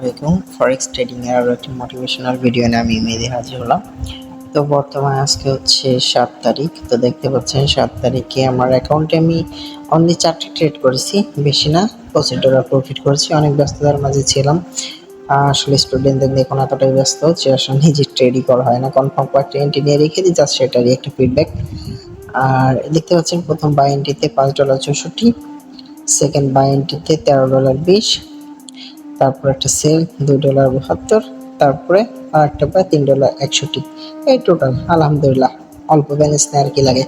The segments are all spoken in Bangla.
আলাইকুম। ফরেক্স ট্রেডিং এর আরও একটি মোটিভেশনাল ভিডিও নিয়ে আমি মেহেদি হাজির হলাম। তো বর্তমানে আজকে হচ্ছে সাত তারিখ। তো দেখতে পাচ্ছেন সাত তারিখে আমার অ্যাকাউন্টে আমি অনলি চারটি ট্রেড করেছি, বেশি না। পঁচিশ ডলার প্রফিট করেছি, অনেক ব্যস্ততার মাঝে ছিলাম। আসলে স্টুডেন্টদের দেখুন এতটাই ব্যস্ত যে আসলে নিজে ট্রেডই করা হয় না। কনফার্ম কয়েকটা এন্ট্রি নিয়ে রেখে দিই জাস্ট সেটারই একটা ফিডব্যাক আর দেখতে পাচ্ছেন প্রথম বাই এন্ট্রিতে পাঁচ ডলার চৌষট্টি সেকেন্ড বাই এন্ট্রিতে তেরো ডলার বিশ তারপর একটা সেল, দুই ডলার বাহাত্তর, তারপরে আর একটা পায় তিন ডলার একষট্টি। এই টোটাল আলহামদুলিল্লাহ, অল্প ব্যালেন্স নেয় আর কি লাগে।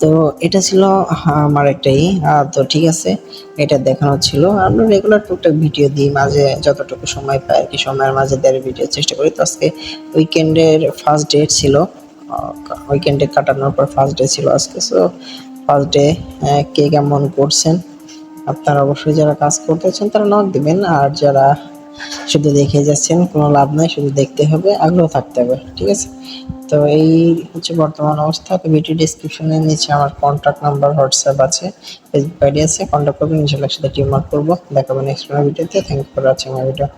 তো এটা ছিল আমার একটাই তো ঠিক আছে, এটা দেখানো ছিল। আমরা রেগুলার টুকটাক ভিডিও দিই, মাঝে যতটুকু সময় পাই আর কি, সময়ের মাঝে দেড় ভিডিও চেষ্টা করি। তো আজকে উইকেন্ডের ফার্স্ট ডেট ছিল। উইকেন্ডে কাটানোর পর ফার্স্ট ডে ছিল আজকে। সো ফার্স্ট ডে কে কেমন করছেন? আপনারা অবশ্যই যারা কাজ করতেছেন তারা নক দিবেন। আর যারা শুধু দেখে যাচ্ছেন, কোনো লাভ নাই, শুধু দেখতে হবে, আগ্রহ থাকতে হবে, ঠিক আছে? তো এই হচ্ছে বর্তমান অবস্থা। ভিডিও ডিসক্রিপশনের নিচে আমার কন্ট্যাক্ট নাম্বার হোয়াটসঅ্যাপ আছে ফেসবুক আইডি আছে। কন্ট্যাক্ট করবেন ইনশাল্লাহ সাথে টিম ওয়ার্ক করব। দেখাবো নেক্সট ভিডিওতে thank you for watching video